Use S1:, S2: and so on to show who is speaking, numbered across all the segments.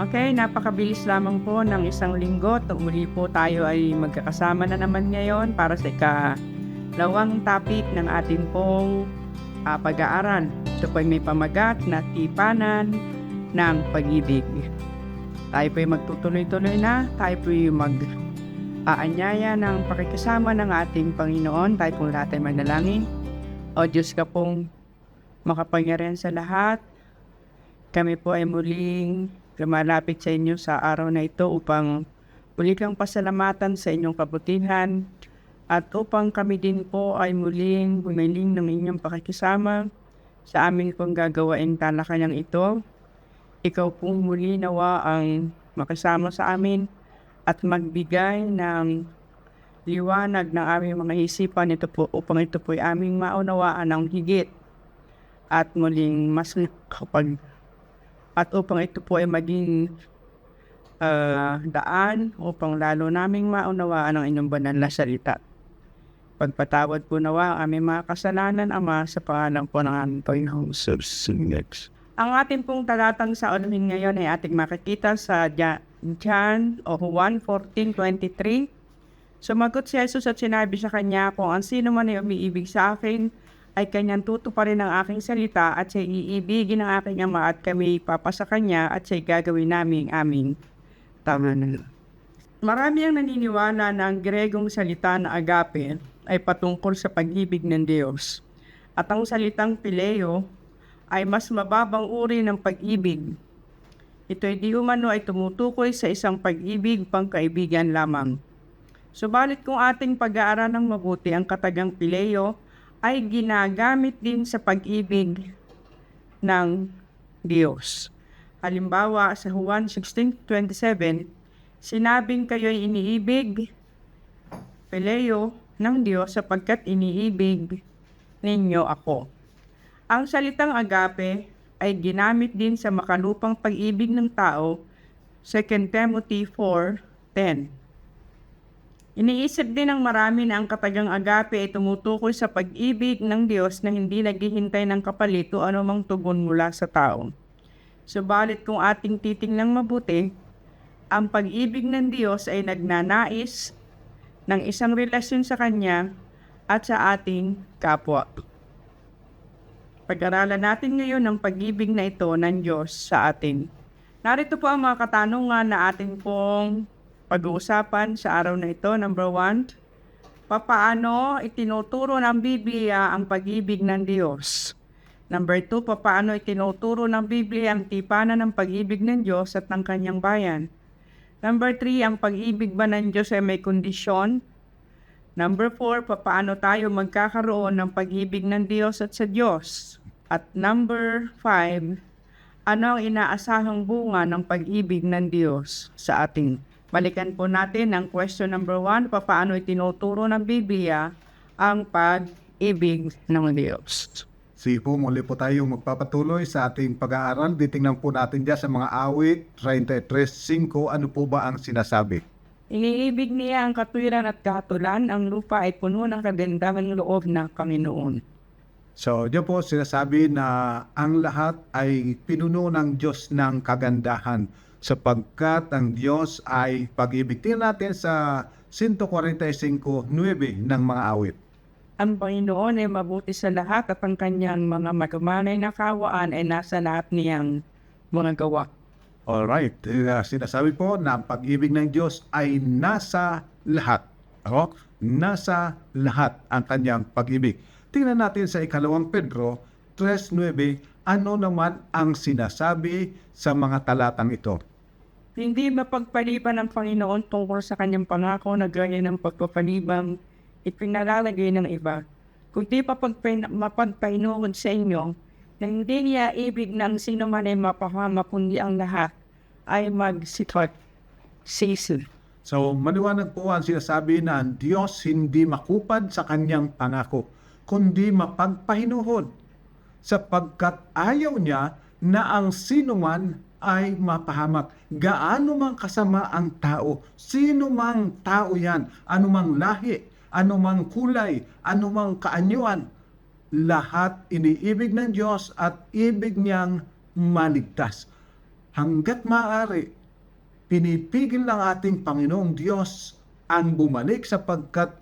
S1: Okay, napakabilis lamang po ng isang linggo. Muli po tayo ay magkakasama na naman ngayon para sa ikalawang topic ng ating pong ah, pag-aaral. Ito po ay may pamagat na tipanan ng pag-ibig. Tayo po ay magtutuloy-tuloy na. Tayo po ay mag aanyaya ng pakikasama ng ating Panginoon. Tayo po lahat ay manalangin. O Diyos ka pong makapangyarihan sa lahat. Kami po ay muling lumalapit sa inyo sa araw na ito upang muli kang pasalamatan sa inyong kabutihan at upang kami din po ay muling humiling ng inyong pakikisama sa amin pong gagawain talakayang ito. Ikaw po muli nawa ang makasama sa amin at magbigay ng liwanag ng aming mga isipan ito po upang ito po ay aming maunawaan ng higit at muling mas kapag at upang ito po ay maging ah, daan upang lalo naming maunawaan ang inyong banal na salita. Pagpatawad po nawa ang aming mga kasalanan, Ama, sa pangalan po ng aming Panginoong
S2: Next.
S1: ang ating pong talatang sa unahin ngayon ay ating makikita sa John o Juan 14.23. Sumagot si Jesus at sinabi sa kanya, kung ang sino man ay umiibig sa akin, ay kanyang tutuparin ang aking salita at siya iibigin ng aking ama at kami papasa kanya at siya gagawin namin aming tama na. Marami ang naniniwala na ang Gregong salita na agape ay patungkol sa pag-ibig ng Diyos. At ang salitang pileo ay mas mababang uri ng pag-ibig. Ito ay di umano ay tumutukoy sa isang pag-ibig pangkaibigan lamang. Subalit kung ating pag-aaral ng mabuti ang katagang pileo ay ginagamit din sa pag-ibig ng Diyos. Halimbawa sa Juan 16.27, sinabing kayo'y iniibig, pileo ng Diyos sapagkat iniibig ninyo ako. Ang salitang agape ay ginamit din sa makalupang pag-ibig ng tao, 2 Timothy 4.10. Iniisip din ng marami na ang katagang agape ay tumutukoy sa pag-ibig ng Diyos na hindi naghihintay ng kapalit o anumang tugon mula sa tao. Subalit kung ating titingnan mabuti, ang pag-ibig ng Diyos ay nagnanais ng isang relasyon sa Kanya at sa ating kapwa. Pag-aralan natin ngayon ang pag-ibig na ito ng Diyos sa atin. Narito po ang mga katanungan na ating pong pag-uusapan sa araw na ito. Number one, papaano itinuturo ng Biblia ang pag-ibig ng Diyos? Number two, papaano itinuturo ng Biblia ang tipanan ng pag-ibig ng Diyos at ng kanyang bayan? Number three, ang pag-ibig ba ng Diyos ay may kondisyon? Number four, papaano tayo magkakaroon ng pag-ibig ng Diyos at sa Diyos? At number five, ano ang inaasahang bunga ng pag-ibig ng Diyos sa ating? Balikan po natin ang question number one, papaano itinuturo ng Biblia ang pag-ibig ng Diyos?
S2: Sige po, muli po tayo magpapatuloy sa ating pag-aaral. Ditingnan po natin dyan sa mga awit 33.5, ano po ba ang sinasabi?
S1: Iniibig niya ang katwiran at kahatulan, ang lupa ay puno ng kagandahan loob ng Panginoon.
S2: So, diyan po sinasabi na ang lahat ay pinuno ng Diyos ng kagandahan sapagkat ang Diyos ay pag-ibig. Tingnan natin sa 145.9 ng mga awit.
S1: Ang Panginoon ay mabuti sa lahat at ang kanyang mga magmanay na kawaan ay nasa lahat niyang mga gawa.
S2: Alright, uh, sinasabi po na ang pag-ibig ng Diyos ay nasa lahat. Ako, nasa lahat ang kanyang pag-ibig. Tingnan natin sa ikalawang Pedro 3.9, ano naman ang sinasabi sa mga talatang ito?
S1: Hindi mapagpaliban ng Panginoon tungkol sa kanyang pangako na gaya ng pagpapalibang ipinalalagay ng iba. Kundi mapagpain- mapagpainuod sa inyo na hindi niya ibig ng sino man ay mapahama kundi ang lahat ay magsitot sisi.
S2: So, maliwanag po ang sinasabi na ang Diyos hindi makupad sa kanyang pangako, kundi mapagpahinuhod sapagkat ayaw niya na ang sino man ay mapahamak. Gaano mang kasama ang tao, sino mang tao yan, anumang lahi, anumang kulay, anumang kaanyuan, lahat iniibig ng Diyos at ibig niyang maligtas. hanggat maaari, pinipigil ng ating Panginoong Diyos ang bumalik sapagkat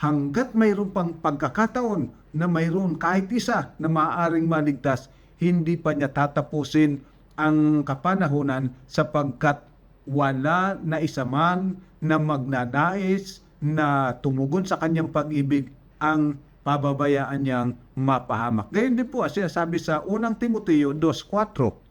S2: hanggat mayroon pang pagkakataon na mayroon kahit isa na maaaring maligtas, hindi pa niya tatapusin ang kapanahunan sapagkat wala na isa man na magnanais na tumugon sa kanyang pag-ibig ang pababayaan niyang mapahamak. Gayon din po ang sinasabi sa unang Timoteo 2.4.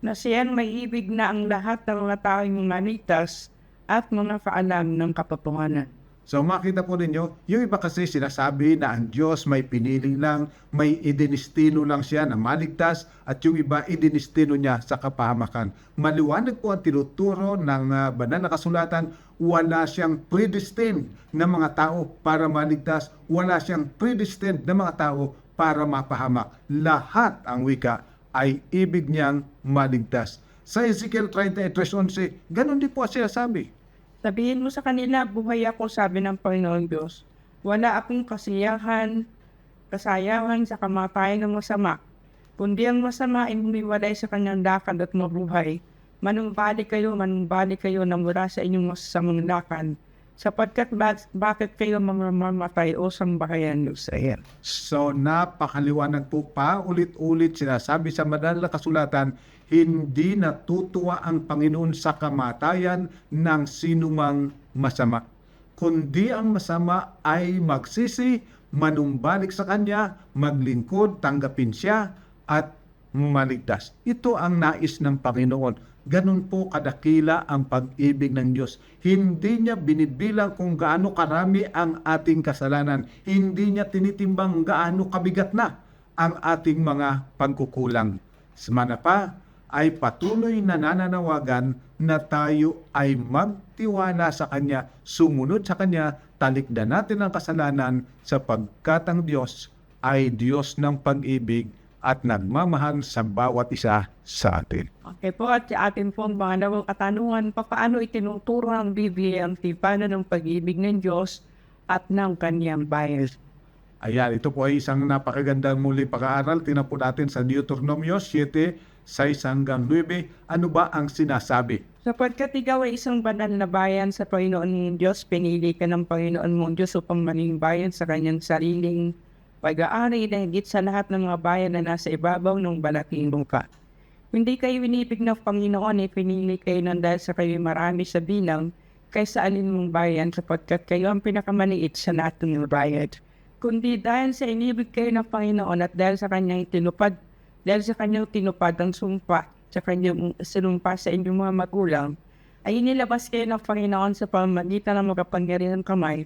S1: na siyan may ibig na ang lahat ng mga taong manitas at mga kaalam ng katotohanan.
S2: So makita po ninyo, yung iba kasi sinasabi na ang Diyos may pinili lang, may idinistino lang siya na maligtas at yung iba idinistino niya sa kapahamakan. Maliwanag po ang tinuturo ng ah, banal na kasulatan, wala siyang predestined na mga tao para maligtas, wala siyang predestined na mga tao para mapahamak. Lahat ang wika ay ibig niyang maligtas. Sa Ezekiel 33.11, ganun din po ang sinasabi.
S1: Sabihin mo sa kanila, buhay ako, sabi ng Panginoon Diyos. Wala akong kasiyahan, kasayangan sa kamatayan ng masama. Kundi ang masama ay humiwalay sa kanyang lakad at mabuhay. Manumbali kayo, manumbali kayo na mula sa inyong masasamang lakad. Sapagkat bak- bakit kayo mamamatay o sambahayan ng Israel?
S2: So napakaliwanag po pa ulit-ulit sinasabi sa banal na kasulatan, hindi natutuwa ang Panginoon sa kamatayan ng sinumang masama. Kundi ang masama ay magsisi, manumbalik sa Kanya, maglingkod, tanggapin siya, at maligtas. Ito ang nais ng Panginoon. Ganun po kadakila ang pag-ibig ng Diyos. Hindi niya binibilang kung gaano karami ang ating kasalanan. Hindi niya tinitimbang gaano kabigat na ang ating mga pagkukulang. Semana pa ay patuloy na nananawagan na tayo ay magtiwala sa Kanya, sumunod sa Kanya, talikdan natin ang kasalanan sapagkat ang Diyos ay Diyos ng pag-ibig at nagmamahal sa bawat isa sa atin.
S1: Okay po, at sa atin pong mga nawang katanungan, paano itinuturo ng Biblia ang tipano ng pag-ibig ng Diyos at ng kanyang bayan?
S2: Ayan, ito po ay isang napakagandang muli pag-aaral. Tinan po natin sa Deuteronomio 7, 6 hanggang 9. Ano ba ang sinasabi?
S1: Sapagkat ikaw ay isang banal na bayan sa Panginoon mong Diyos, pinili ka ng Panginoon mong Diyos upang maging bayan sa kanyang sariling pag-aari na higit sa lahat ng mga bayan na nasa ibabaw ng balaking lupa. Hindi kayo inibig ng Panginoon, eh, pinili kayo ng dahil sa kayo marami sa bilang kaysa alin mong bayan sapagkat kayo ang pinakamaliit sa lahat ng bayan. Kundi dahil sa inibig kayo ng Panginoon at dahil sa kanyang tinupad, dahil sa kanyang tinupad ang sumpa sa kanyang sinumpa sa inyong mga magulang, ay inilabas kayo ng Panginoon sa pamamagitan ng makapangyarihan kamay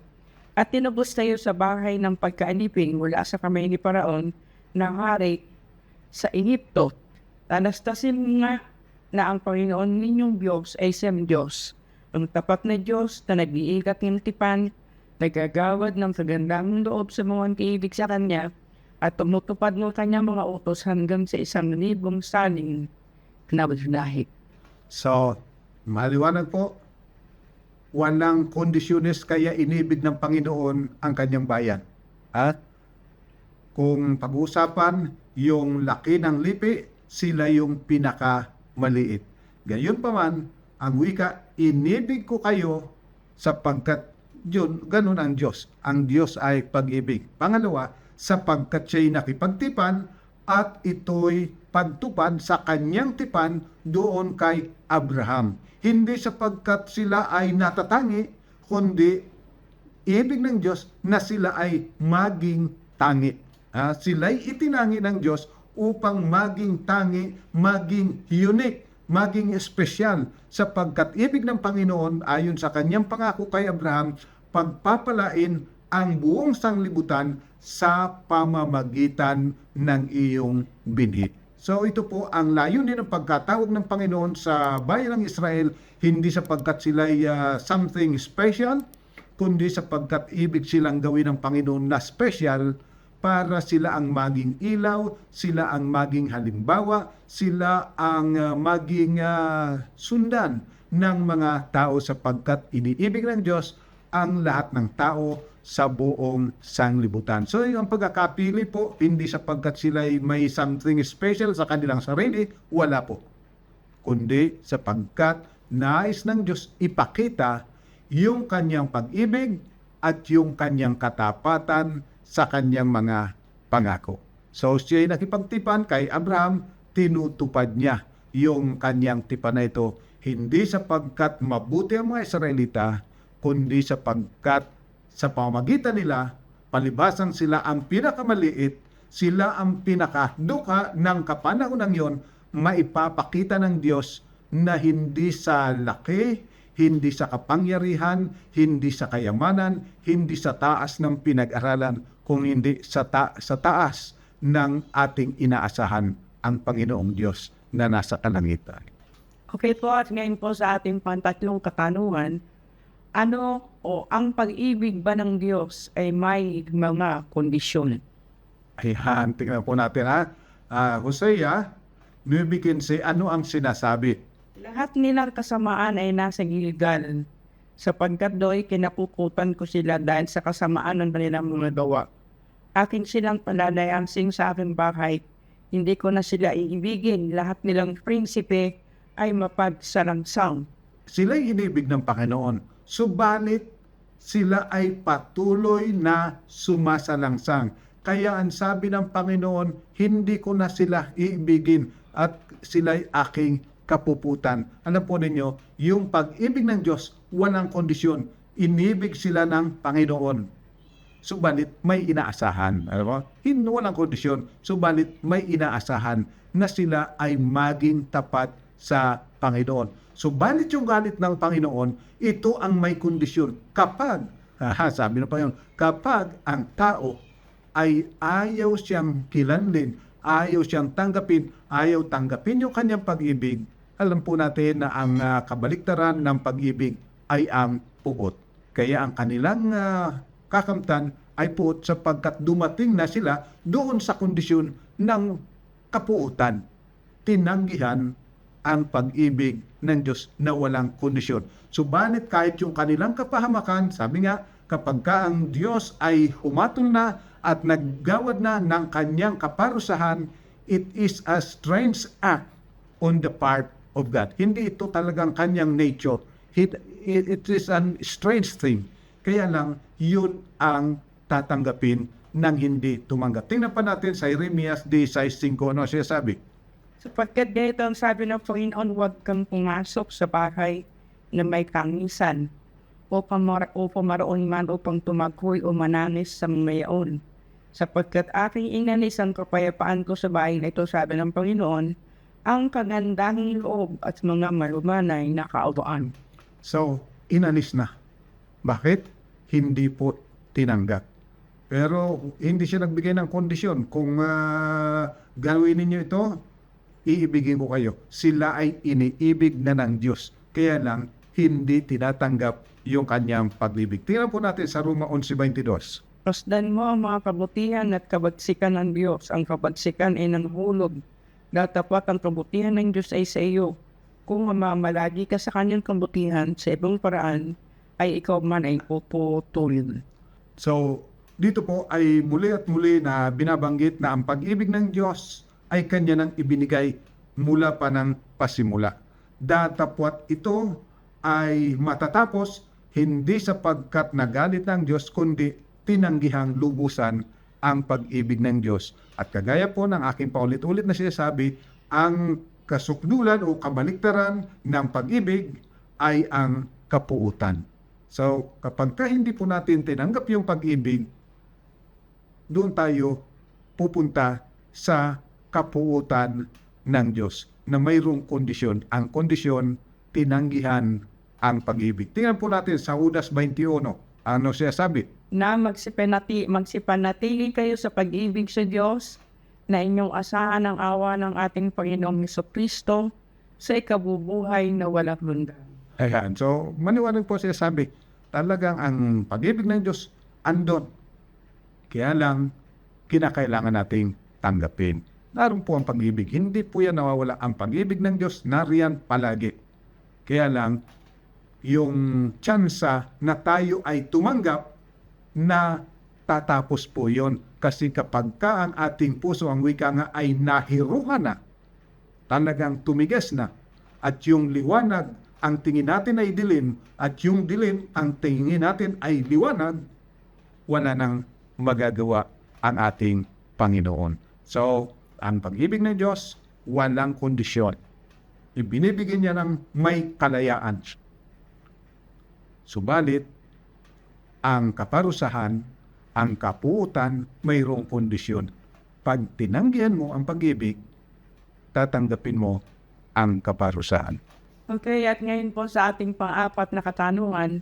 S1: at tinubos tayo sa bahay ng pagkaanipin mula sa kamay ni Paraon na hari sa Ehipto. Tanastasin nga na ang Panginoon ninyong Diyos ay siyang Diyos. Ang tapat na Diyos na nag-iigat ng tipan, nagagawad ng kagandang loob sa mga kiibig sa Kanya, at tumutupad ng Kanyang mga utos hanggang sa isang libong saling na lahit.
S2: So, maliwanag po, walang kondisyones kaya inibig ng Panginoon ang kanyang bayan. At kung pag-uusapan yung laki ng lipi, sila yung pinaka maliit. Gayon pa man, ang wika, inibig ko kayo sapagkat yun, ganun ang Diyos. Ang Diyos ay pag-ibig. Pangalawa, sapagkat siya'y nakipagtipan at ito'y pagtupad sa kanyang tipan doon kay Abraham. Hindi sapagkat sila ay natatangi, kundi ibig ng Diyos na sila ay maging tangi. Ah, sila'y itinangi ng Diyos upang maging tangi, maging unique, maging espesyal sapagkat ibig ng Panginoon ayon sa kanyang pangako kay Abraham, pagpapalain ang buong sanglibutan sa pamamagitan ng iyong binhi. So ito po ang layunin ng pagkatawag ng Panginoon sa bayan ng Israel, hindi sapagkat sila ay ah, something special, kundi sapagkat ibig silang gawin ng Panginoon na special para sila ang maging ilaw, sila ang maging halimbawa, sila ang ah, maging ah, sundan ng mga tao sapagkat iniibig ng Diyos ang lahat ng tao sa buong sanglibutan. So yung pagkakapili po, hindi sapagkat sila ay may something special sa kanilang sarili, wala po. kundi sapagkat nais ng Diyos ipakita yung kanyang pag-ibig at yung kanyang katapatan sa kanyang mga pangako. So siya'y nakipagtipan kay Abraham, tinutupad niya yung kanyang tipan na ito, hindi sapagkat mabuti ang mga Israelita, kundi sapagkat sa pamamagitan nila, palibasan sila ang pinakamaliit, sila ang pinakaduka ng kapanahonan yon, maipapakita ng Diyos na hindi sa laki, hindi sa kapangyarihan, hindi sa kayamanan, hindi sa taas ng pinag-aralan, kung hindi sa, ta- sa taas ng ating inaasahan ang Panginoong Diyos na nasa kalangitan.
S1: Okay po, at ngayon po sa ating pantatlong katanungan, ano o ang pag-ibig ba ng Diyos ay may mga kondisyon?
S2: Ayan, tingnan po natin ha. Ah, Hosea, 9.15, ano ang sinasabi?
S1: Lahat nilang kasamaan ay nasa Gilgal, sapagkat do'y kinakukutan ko sila dahil sa kasamaan ng kanilang mga gawa. Aking silang palalayansing sa aking bahay, hindi ko na sila iibigin, lahat nilang prinsipe ay mapagsalangsang.
S2: Sila'y inibig ng Panginoon, subalit sila ay patuloy na sumasalangsang. Kaya ang sabi ng Panginoon, hindi ko na sila iibigin at sila'y aking kapuputan. Alam po ninyo, yung pag-ibig ng Diyos, walang kondisyon. Inibig sila ng Panginoon. Subalit may inaasahan. Alam mo? Hindi walang kondisyon. Subalit may inaasahan na sila ay maging tapat sa Panginoon. Subalit yung galit ng Panginoon, ito ang may kondisyon. Kapag, haha, sabi ng Panginoon, kapag ang tao ay ayaw siyang kilanlin, ayaw siyang tanggapin, ayaw tanggapin yung kanyang pag-ibig, alam po natin na ang ah, kabaliktaran ng pag-ibig ay ang puot. Kaya ang kanilang ah, kakamtan ay puot sapagkat dumating na sila doon sa kondisyon ng kapuutan. Tinanggihan ang pag-ibig ng Diyos na walang kondisyon. Subalit kahit yung kanilang kapahamakan, sabi nga, kapag ka ang Diyos ay humatol na at naggawad na ng kanyang kaparusahan, it is a strange act on the part of God. Hindi ito talagang kanyang nature. It, it, it is an strange thing. Kaya lang, yun ang tatanggapin ng hindi tumanggap. Tingnan pa natin sa Jeremias 16.5, ano siya sabi?
S1: Sapagkat ganito ang sabi ng Panginoon, huwag kang pumasok sa bahay na may kangisan upang, mar- upang maroon man upang tumakoy o mananis sa mayaon. Sapagkat aking inanis ang kapayapaan ko sa bahay na ito, sabi ng Panginoon, ang kagandahang loob at mga malumanay na kaawaan.
S2: So, inalis na. Bakit? Hindi po tinanggap. Pero hindi siya nagbigay ng kondisyon. Kung ah, gawin ninyo ito, iibigin ko kayo. Sila ay iniibig na ng Diyos. Kaya lang, hindi tinatanggap yung kanyang paglibig. Tingnan po natin sa Roma 11.22.
S1: Pasdan mo ang mga kabutihan at kabagsikan ng Diyos. Ang kabagsikan ay nanghulog. Datapat ang kabutihan ng Diyos ay sa iyo. Kung mamamalagi ka sa kanyang kabutihan sa ibang paraan, ay ikaw man ay puputulin.
S2: So, dito po ay muli at muli na binabanggit na ang pag-ibig ng Diyos ay kanya nang ibinigay mula pa ng pasimula. Datapwat ito ay matatapos hindi sapagkat nagalit ng Diyos kundi tinanggihang lubusan ang pag-ibig ng Diyos. At kagaya po ng aking paulit-ulit na sinasabi, ang kasukdulan o kabaliktaran ng pag-ibig ay ang kapuutan. So, kapag ka hindi po natin tinanggap yung pag-ibig, doon tayo pupunta sa kapuutan ng Diyos na mayroong kondisyon. Ang kondisyon, tinanggihan ang pag-ibig. Tingnan po natin sa Judas 21. Ano siya sabi?
S1: Na magsipanati, magsipanatili kayo sa pag-ibig sa Diyos na inyong asahan ang awa ng ating Panginoong Kristo sa ikabubuhay na walang hanggan.
S2: Ayan. So, maniwanag po siya sabi, talagang ang pag-ibig ng Diyos andon. Kaya lang, kinakailangan nating tanggapin. Naroon po ang pag-ibig. Hindi po yan nawawala. Ang pag-ibig ng Diyos, nariyan palagi. Kaya lang, yung tsansa na tayo ay tumanggap na tatapos po yon Kasi kapag ka ang ating puso, ang wika nga ay nahiruhan na, talagang tumigas na, at yung liwanag ang tingin natin ay dilim at yung dilim ang tingin natin ay liwanag, wala nang magagawa ang ating Panginoon. So, ang pag-ibig ng Diyos, walang kondisyon. Ibinibigyan niya ng may kalayaan. Subalit, ang kaparusahan, ang kapuutan, mayroong kondisyon. Pag tinanggihan mo ang pag-ibig, tatanggapin mo ang kaparusahan.
S1: Okay, at ngayon po sa ating pang-apat na katanungan,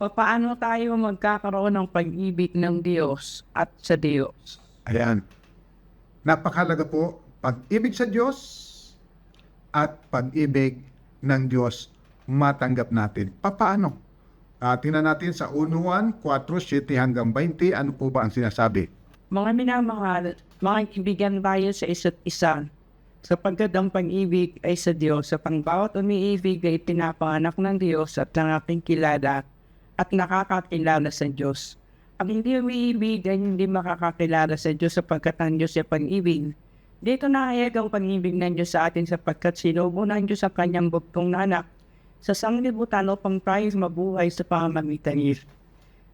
S1: paano tayo magkakaroon ng pag-ibig ng Diyos at sa Diyos?
S2: Ayan. Napakalaga po, pag-ibig sa Diyos at pag-ibig ng Diyos matanggap natin. Papaano? Uh, tingnan natin sa 1 Juan 4, 7 hanggang 20, ano po ba ang sinasabi?
S1: Mga minamahal, makikibigan tayo sa isa't isa sapagkat ang pag-ibig ay sa Diyos. Sa pang bawat umiibig ay pinapanganak ng Diyos at nangating kilala at nakakakilala sa Diyos. Ang hindi umiibig ay hindi makakakilala sa Diyos sapagkat ang Diyos ay pag-ibig. Dito nahayag ang pag-ibig ng Diyos sa atin sapagkat sinubo ng Diyos ang kanyang bugtong na anak sa sanglibutan upang tayo mabuhay sa pamamagitan niya.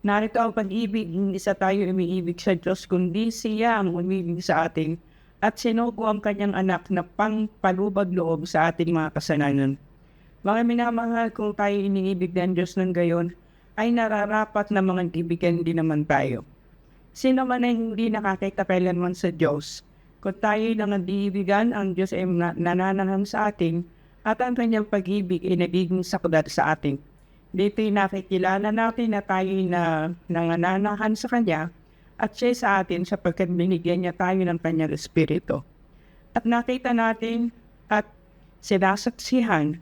S1: Narito ang pag-ibig, hindi sa tayo umiibig sa Diyos, kundi siya ang umibig sa atin at sinugo ang kanyang anak na pangpalubag loob sa ating mga kasalanan. Mga minamahal kung tayo iniibig ng Diyos ng gayon, ay nararapat na mga ibigan din naman tayo. Sino man ay hindi nakakita kailanman sa Diyos, kung tayo lang ang diibigan, ang Diyos ay na- nananahan sa atin at ang kanyang pag-ibig ay nagiging sakdal sa atin. Dito'y nakikilala natin na tayo na nangananahan sa Kanya at siya sa atin sapagkat binigyan niya tayo ng kanyang espiritu. At nakita natin at sinasaksihan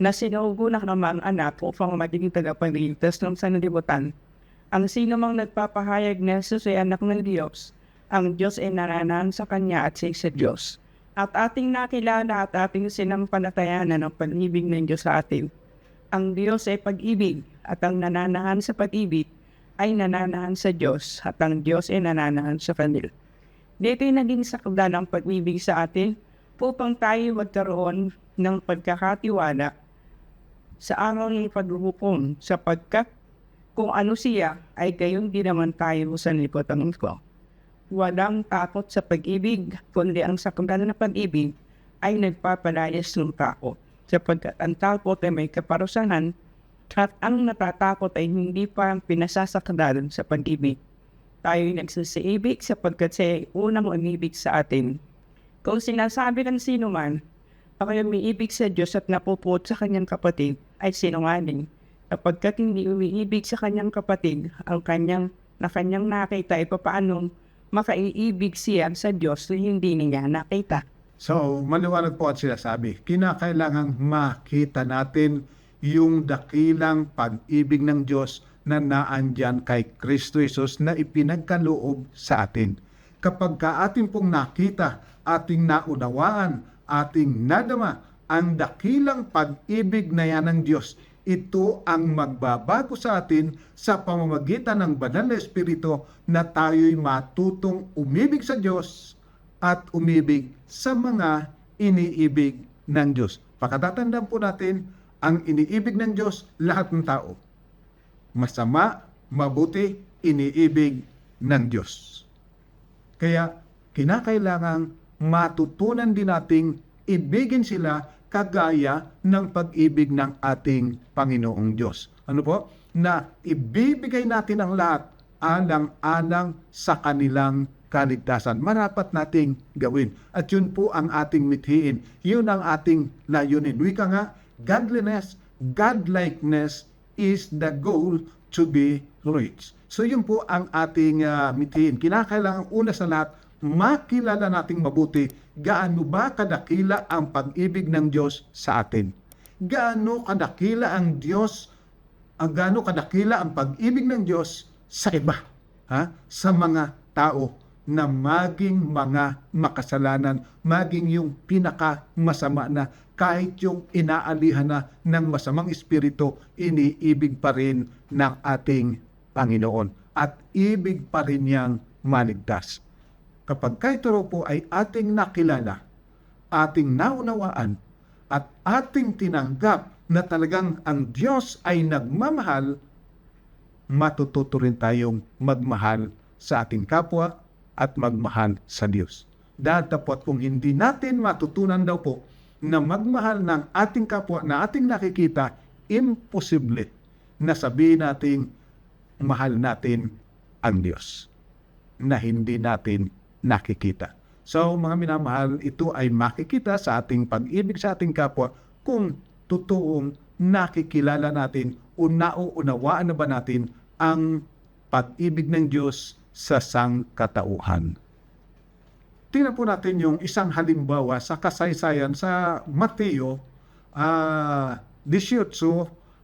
S1: na sinugo na naman ang anak upang maging tagapagligtas ng sanlibutan. Ang sino mang nagpapahayag na Jesus ay anak ng Diyos, ang Diyos ay naranan sa Kanya at siya sa Diyos. At ating nakilala at ating sinampalatayanan ang pag-ibig ng Diyos sa atin. Ang Diyos ay pag-ibig at ang nananahan sa pag-ibig ay nananahan sa Diyos at ang Diyos ay nananahan sa kanila. Dito'y naging sakda ng pag-ibig sa atin upang tayo magkaroon ng pagkakatiwala sa araw ng paghuhukom sapagkat kung ano siya ay gayon din naman tayo sa liputan ko. Walang takot sa pag-ibig, kundi ang sakda ng pag-ibig ay nagpapalayas ng takot sapagkat ang takot ay may kaparusahan at ang natatakot ay hindi pa pinasasakdalan sa pag-ibig. Tayo ay nagsisiibig sapagkat siya ay unang umibig sa atin. Kung sinasabi ng sino man, ako ay umiibig sa Diyos at napupot sa kanyang kapatid, ay sinungaling. Kapagkat hindi umiibig sa kanyang kapatid, ang kanyang na kanyang nakita ay papaano makaiibig siya sa Diyos na hindi niya nakita.
S2: So, maliwanag po at sinasabi, kinakailangang makita natin yung dakilang pag-ibig ng Diyos na naandyan kay Kristo Jesus na ipinagkaloob sa atin. Kapag ka atin pong nakita, ating naunawaan, ating nadama ang dakilang pag-ibig na yan ng Diyos, ito ang magbabago sa atin sa pamamagitan ng banal na Espiritu na tayo'y matutong umibig sa Diyos at umibig sa mga iniibig ng Diyos. Pakatatandaan po natin, ang iniibig ng Diyos, lahat ng tao. Masama, mabuti, iniibig ng Diyos. Kaya, kinakailangang matutunan din nating ibigin sila kagaya ng pag-ibig ng ating Panginoong Diyos. Ano po? Na ibibigay natin ang lahat alang-alang sa kanilang kaligtasan. Marapat nating gawin. At yun po ang ating mithiin. Yun ang ating layunin. Wika nga, godliness, godlikeness is the goal to be reached. So yun po ang ating uh, mithiin. Kinakailangan una sa lahat, makilala nating mabuti gaano ba kadakila ang pag-ibig ng Diyos sa atin. Gaano kadakila ang Diyos, ang gaano kadakila ang pag-ibig ng Diyos sa iba, ha? sa mga tao na maging mga makasalanan, maging yung pinaka masama na kahit yung inaalihan na ng masamang espiritu, iniibig pa rin ng ating Panginoon. At ibig pa rin niyang maligtas. Kapag kahit po ay ating nakilala, ating naunawaan, at ating tinanggap na talagang ang Diyos ay nagmamahal, matututo rin tayong magmahal sa ating kapwa at magmahal sa Diyos. Datapot kung hindi natin matutunan daw po na magmahal ng ating kapwa na ating nakikita, imposible na sabihin natin mahal natin ang Diyos na hindi natin nakikita. So mga minamahal, ito ay makikita sa ating pag-ibig sa ating kapwa kung totoong nakikilala natin o nauunawaan na ba natin ang pag-ibig ng Diyos sa sangkatauhan. Tingnan po natin yung isang halimbawa sa kasaysayan sa Mateo ah 18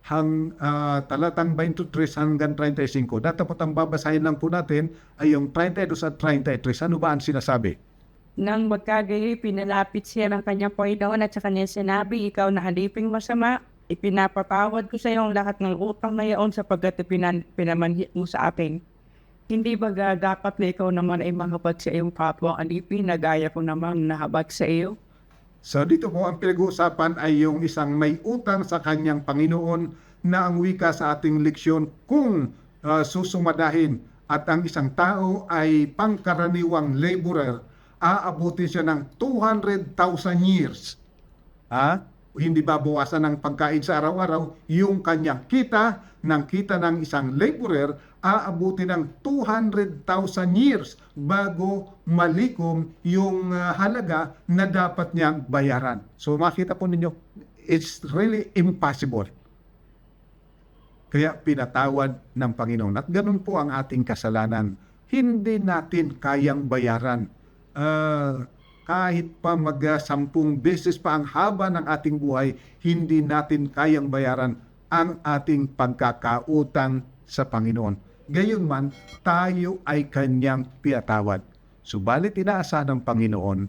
S2: hang ah, talatang 23 hanggang 35. Datapot ang babasahin lang po natin ay yung 32 at 33. Ano ba ang sinasabi?
S1: Nang magkagayi, pinalapit siya ng kanyang Panginoon at sa kanya sinabi, Ikaw na haliping masama, ipinapatawad ko sa iyo ang lahat ng utang na iyon sapagkat ipinan, pinamanhit mo sa akin. Hindi ba dapat na ikaw naman ay mahabag sa iyong kapwa alipin na gaya ko naman nahabag sa iyo?
S2: So dito po ang pinag-uusapan ay yung isang may utang sa kanyang Panginoon na ang wika sa ating leksyon kung ah, susumadahin at ang isang tao ay pangkaraniwang laborer, aabutin siya ng 200,000 years. Ha? Hindi babawasan ng pagkain sa araw-araw, yung kanyang kita ng kita ng isang laborer aabutin ng 200,000 years bago malikom yung ah, halaga na dapat niyang bayaran. So makita po ninyo, it's really impossible. Kaya pinatawad ng Panginoon. At ganun po ang ating kasalanan. Hindi natin kayang bayaran. Ah, kahit pa mag ah, sampung beses pa ang haba ng ating buhay, hindi natin kayang bayaran ang ating pagkakautang sa Panginoon. Gayunman, tayo ay kanyang pinatawad. Subalit inaasahan ng Panginoon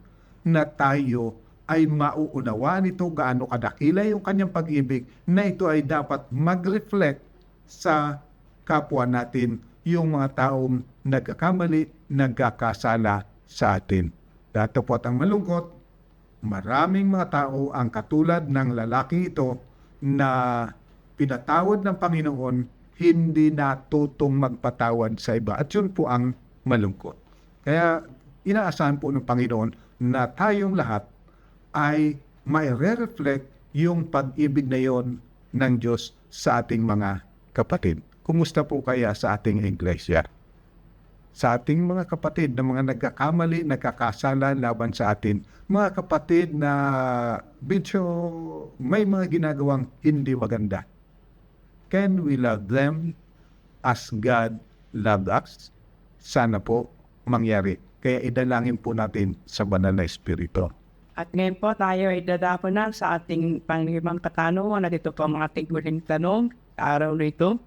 S2: na tayo ay mauunawaan ito gaano kadakila yung kanyang pag-ibig na ito ay dapat mag-reflect sa kapwa natin yung mga taong nagkakamali, nagkakasala sa atin. Datapot ang malungkot, maraming mga tao ang katulad ng lalaki ito na pinatawad ng Panginoon, hindi natutong magpatawad sa iba. At yun po ang malungkot. Kaya inaasahan po ng Panginoon na tayong lahat ay may reflect yung pag-ibig na yon ng Diyos sa ating mga kapatid. Kumusta po kaya sa ating iglesia? Sa ating mga kapatid na mga nagkakamali, nagkakasala laban sa atin, mga kapatid na medyo may mga ginagawang hindi maganda. Can we love them as God loved us? Sana po mangyari. Kaya idalangin po natin sa banal na Espiritu.
S1: At ngayon po tayo ay dadako na sa ating panglimang katanungan at ito po ang ating huling tanong araw na ito.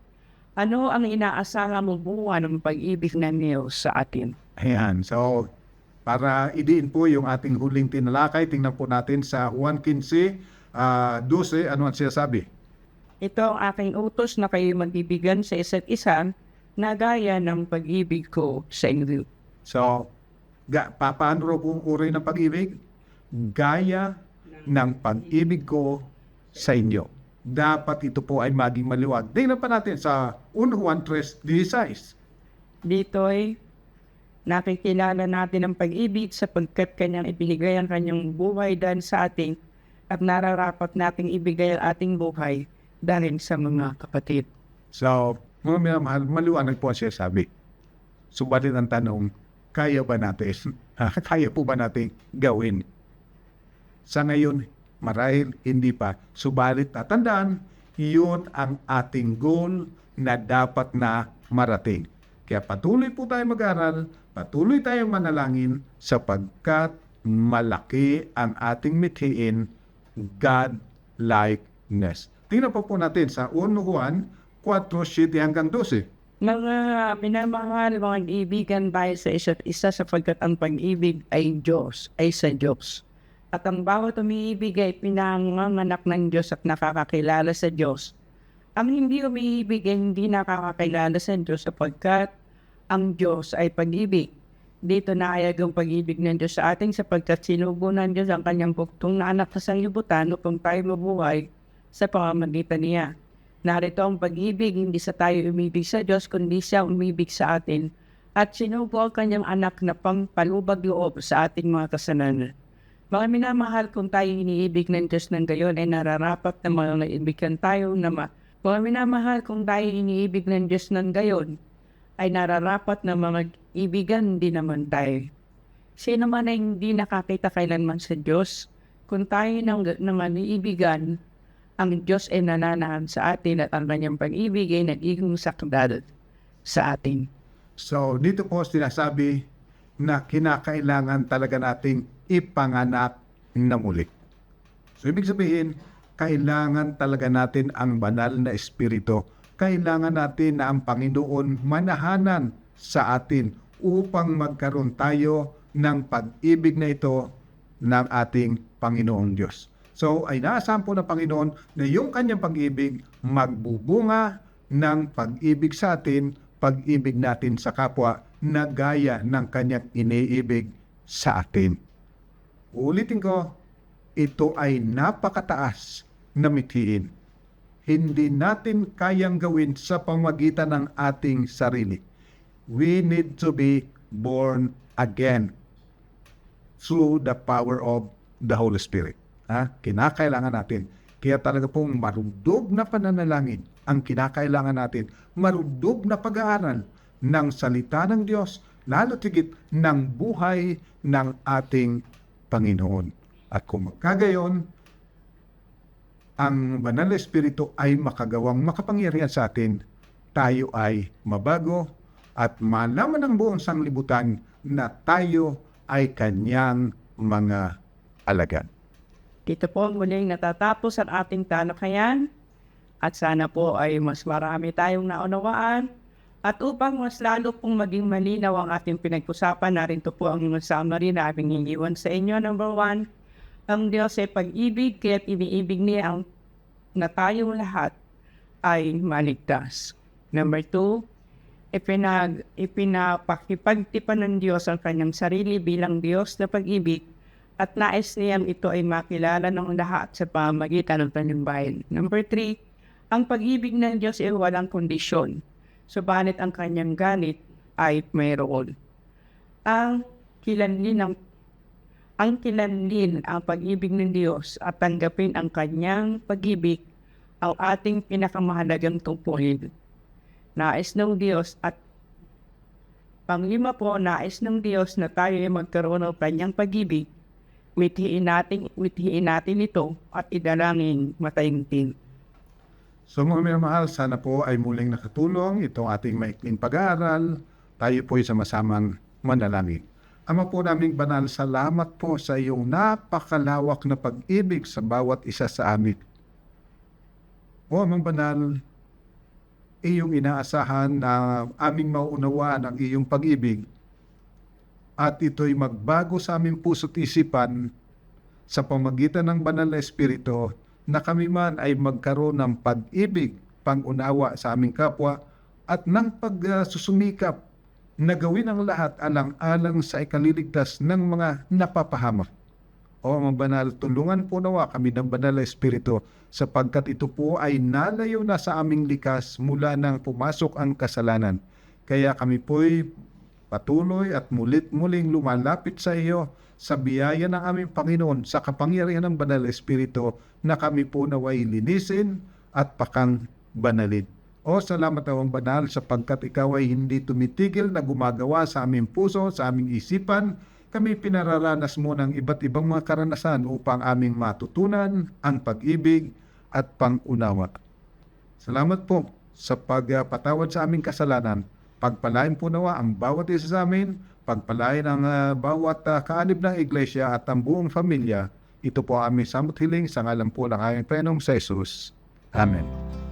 S1: Ano ang inaasahan mong buwan ng pag-ibig ng Diyos sa atin?
S2: Ayan. So, para idiin po yung ating huling tinalakay, tingnan po natin sa Juan 15, ah, 12, ano ang sinasabi?
S1: Ito ang aking utos na kayo mag-ibigan sa isa't isa na gaya ng pag-ibig ko sa inyo.
S2: So, ga, pa, paano raw kung uri ng pag-ibig? Gaya ng pag-ibig ko sa inyo. Dapat ito po ay maging maliwag. Tingnan pa natin sa 1 Juan 3.16.
S1: Dito'y nakikilala natin ang pag-ibig sapagkat kanyang ibinigay ang kanyang buhay dahil sa ating at nararapat nating ibigay ang ating buhay dahil sa mga kapatid.
S2: So, mga minamahal, maliwanag po siya sabi. Subalit ang tanong, kaya ba natin? kaya po ba natin gawin? Sa ngayon, marahil hindi pa. Subalit tatandaan, yun ang ating goal na dapat na marating. Kaya patuloy po tayo mag-aral, patuloy tayong manalangin sapagkat malaki ang ating mithiin God-likeness. Tingnan po po natin sa 1 Juan 4, 7 hanggang 12.
S1: Mga minamahal, mga kaibigan tayo sa isa't isa sapagkat ang pag-ibig ay Diyos, ay sa Diyos. At ang bawat umiibig ay pinanganganak ng Diyos at nakakakilala sa Diyos. Ang hindi umiibig ay hindi nakakakilala sa Diyos sapagkat ang Diyos ay pag-ibig. Dito naayag ang pag-ibig ng Diyos sa atin sapagkat sinugo ng Diyos ang kanyang buktong na anak sa sanglibutan upang tayo mabuhay sa pamamagitan niya. Narito ang pag-ibig, hindi sa tayo umibig sa Diyos, kundi siya umibig sa atin. At sinugo ang kanyang anak na pangpalubag loob sa ating mga kasalanan. Mga minamahal kung tayo iniibig ng Diyos ng gayon ay nararapat na mga naibigan tayo na ma- mga minamahal kung tayo iniibig ng Diyos ng gayon ay nararapat na mga ibigan din naman tayo. Sino man ay hindi nakakita kailanman sa Diyos, kung tayo ng, ng ibigan, ang Diyos ay nananahan sa atin at ang kanyang pag-ibig ay nagiging sakdal sa atin.
S2: So, dito po sinasabi na kinakailangan talaga nating ipanganak na muli. So, ibig sabihin, kailangan talaga natin ang banal na espiritu. Kailangan natin na ang Panginoon manahanan sa atin upang magkaroon tayo ng pag-ibig na ito ng ating Panginoong Diyos. So, ay naasahan po ng Panginoon na yung kanyang pag-ibig magbubunga ng pag-ibig sa atin, pag-ibig natin sa kapwa na gaya ng kanyang iniibig sa atin. Ulitin ko, ito ay napakataas na mithiin. Hindi natin kayang gawin sa pamagitan ng ating sarili. We need to be born again through the power of the Holy Spirit. Ha? Kinakailangan natin. Kaya talaga pong marundog na pananalangin ang kinakailangan natin. Marundog na pag-aaral ng salita ng Diyos, lalo tigit ng buhay ng ating Panginoon. At kung magkagayon, ang banal na espiritu ay makagawang makapangyarihan sa atin, tayo ay mabago at malaman ng buong sanglibutan na tayo ay kanyang mga alagad.
S1: Dito po muling natatapos ang ating talakayan at sana po ay mas marami tayong naunawaan at upang mas lalo pong maging malinaw ang ating pinag-usapan, narito po ang summary na aming iniwan sa inyo. Number one, ang Diyos ay pag-ibig, kaya't iniibig niya ang na tayong lahat ay maligtas. Number two, ipinag, ipinapakipagtipan ng Diyos ang kanyang sarili bilang Diyos na pag-ibig at nais niyang ito ay makilala ng lahat sa pamagitan ng kanyang bayan. Number three, ang pag-ibig ng Diyos ay walang kondisyon, subalit ang kanyang galit ay mayroon. Ang kilanlin ng ang kilanlin ang pag-ibig ng Diyos at tanggapin ang kanyang pag-ibig ang ating pinakamahalagang tungkulin. Nais ng Diyos at panglima po, nais ng Diyos na tayo ay magkaroon ng kanyang pag-ibig withiin natin, withiin natin ito at idalangin matayimtim.
S2: So mga minamahal, sana po ay muling nakatulong itong ating maikling pag-aaral. Tayo po ay sama-samang manalangin. Ama po naming banal, salamat po sa iyong napakalawak na pag-ibig sa bawat isa sa amin. O amang banal, iyong inaasahan na aming mauunawaan ang iyong pag-ibig at ito'y magbago sa aming puso't isipan sa pamagitan ng banal na espiritu na kami man ay magkaroon ng pag-ibig, pangunawa sa aming kapwa at ng pagsusumikap na gawin ang lahat alang-alang sa ikaliligtas ng mga napapahamak. O mga banal, tulungan po nawa kami ng banal na espiritu sapagkat ito po ay nalayo na sa aming likas mula nang pumasok ang kasalanan. Kaya kami po'y patuloy at mulit-muling lumalapit sa iyo sa biyaya ng aming Panginoon sa kapangyarihan ng Banal na Espiritu na kami po naway linisin at pakang banalin. O salamat awang banal sapagkat ikaw ay hindi tumitigil na gumagawa sa aming puso, sa aming isipan. Kami pinararanas mo ng iba't ibang mga karanasan upang aming matutunan ang pag-ibig at pangunawa. Salamat po sa pagpatawad sa aming kasalanan. Pagpalain po nawa ang bawat isa sa amin, pagpalain ang ah, bawat uh, kaanib ng iglesia at ang buong pamilya. Ito po ang aming samot hiling sa ngalan po ng aming sa Jesus. Amen.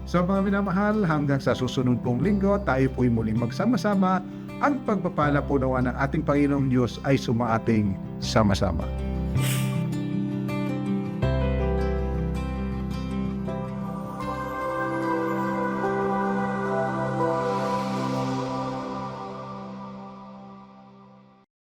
S2: So mga minamahal, hanggang sa susunod pong linggo, tayo po'y muling magsama-sama. Ang pagpapala po nawa ng ating Panginoong Diyos ay sumaating sama-sama.